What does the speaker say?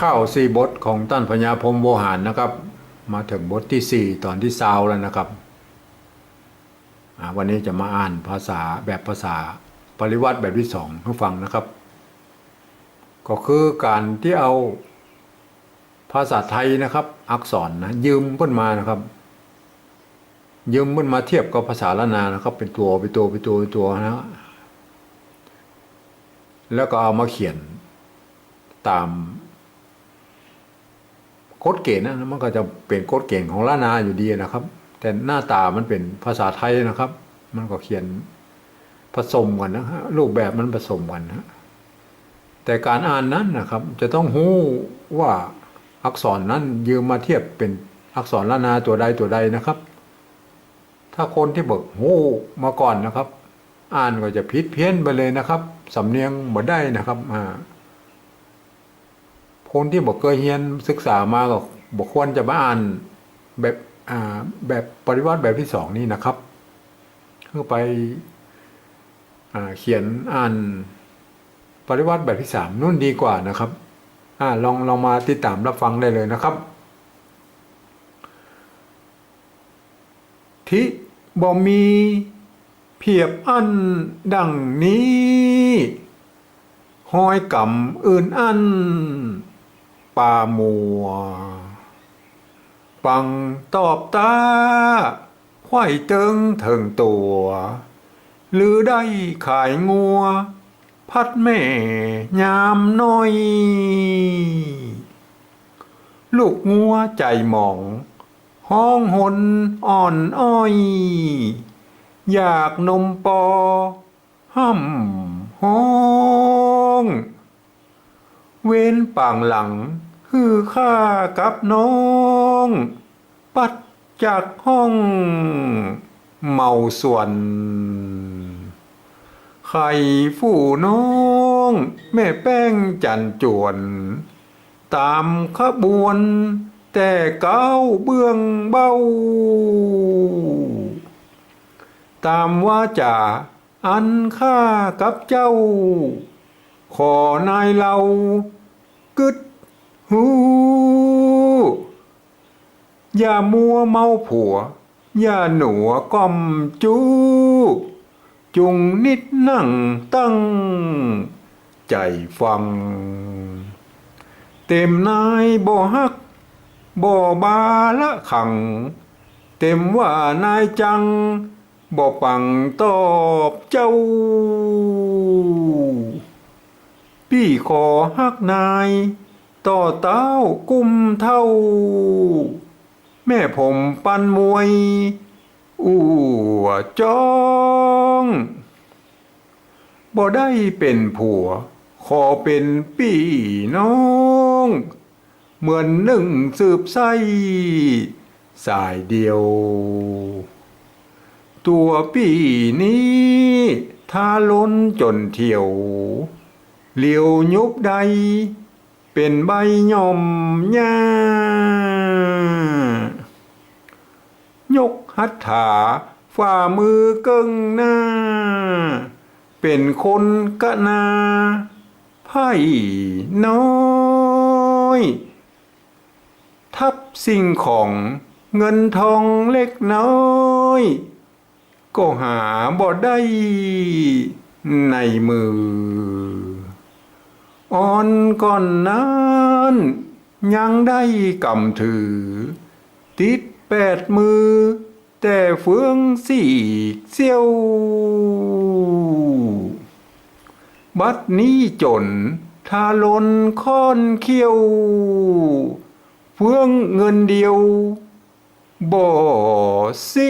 ข้าสี่บทของต้านพญาพรมโวหารนะครับ มาถึงบทที่สี่ตอนที่ซาวแล้วนะครับวันนี้จะมาอ่านภาษาแบบภาษาปริวัติแบบที่สองให้ฟังนะครับ ก็คือการที่เอาภาษาไทยนะครับ อักษรนะยืมเพิ่นมานะครับยืมมันมาเทียบกับภาษาละนานะครับ เป็นตัวเป็นตัวเป็นตัวเป็นตัวนะแล้วก็เอามาเขียนตาม โคดเกณฑ์นะมันก็จะเป็นโคดเกณฑ์ของละนาอยู่ดีนะครับ แต่หน้าตามันเป็นภาษาไทยนะครับ มันก็เขียนผสมกันนะฮะรูปแบบมันผสมกันนะแต่การอ่านนั้นนะครับ จะต้องหู้ว่าอักษรนั้นยืมมาเทียบเป็นอักษรละนาตัวใดตัวใดนะครับ ถ้าคนที่บอกโอ้มาก่อนนะครับ อ่านก็จะผิดเพี้ยนไปเลยนะครับสำเนียงบ่ได้นะครับอ่า คนที่บอกเคยเรียนศึกษามาก็บอกควรจะมาอ่านแบบอ่าแบบปริวัติแบบที่สองนี่นะครับเพื่อไปอ่าเขียนอ่านปริวัติแบบที่สามนู่นดีกว่านะครับอ่าลองลองมาติดตามรับฟังได้เลยนะครับทิบ่มีเพียบอันดังนี้ห้อยกำอื่นอัน ป่ามัว ปังตอบตาควายเติงเถิงตัว หรือได้ขายงัว พัดแม่ยามน้อย ลูกงัวใจหมอง ห้องหนอ่อนอ้อย อยากนมปอ ห้ำห้อง เว้นปางหลัง คือข้ากับน้อง ปัดจากห้อง เมาส่วน ไข่ฝูน้อง แม่แป้งจันจวน ตามขบวน แต่เก้าเบื้องเบ้า ตามว่าจ่าอันข้ากับเจ้า ขอนายเรากึด หูอย่ามัวเมาผัว อย่าหนัวก้อมจูจุงนิดนั่งตั้ง ใจฟัง เต็มนายบ่ฮักบ่บาละขัง เต็มว่านายจังบ่ปังตอบเจ้า พี่ขอฮักนาย ต่อเต้ากุ้มเท่า แม่ผมปันมวยอู้จ้องบ่ได้เป็นผัว ขอเป็นพี่น้อง เหมือนหนึ่งสืบไส้สายเดียว ตัวพี่นี้ถ้าล้นจนเที่ยว เหลียวยุบใด เป็นใบย่อมหญ้ายกหัตถาฝ่ามือเกิ้งหน้า เป็นคนกะนาไพ่น้อย ทับสิ่งของเงินทองเล็กน้อย ก็หาบ่ได้ในมือ อ่อนก่อนนั้นยังได้กำถือ ติดแปดมือ แต่เฟืองสี่เสี้ยว บัดนี้จนทาลนค้อนเขี้ยว เฟืองเงินเดียวบ่สิ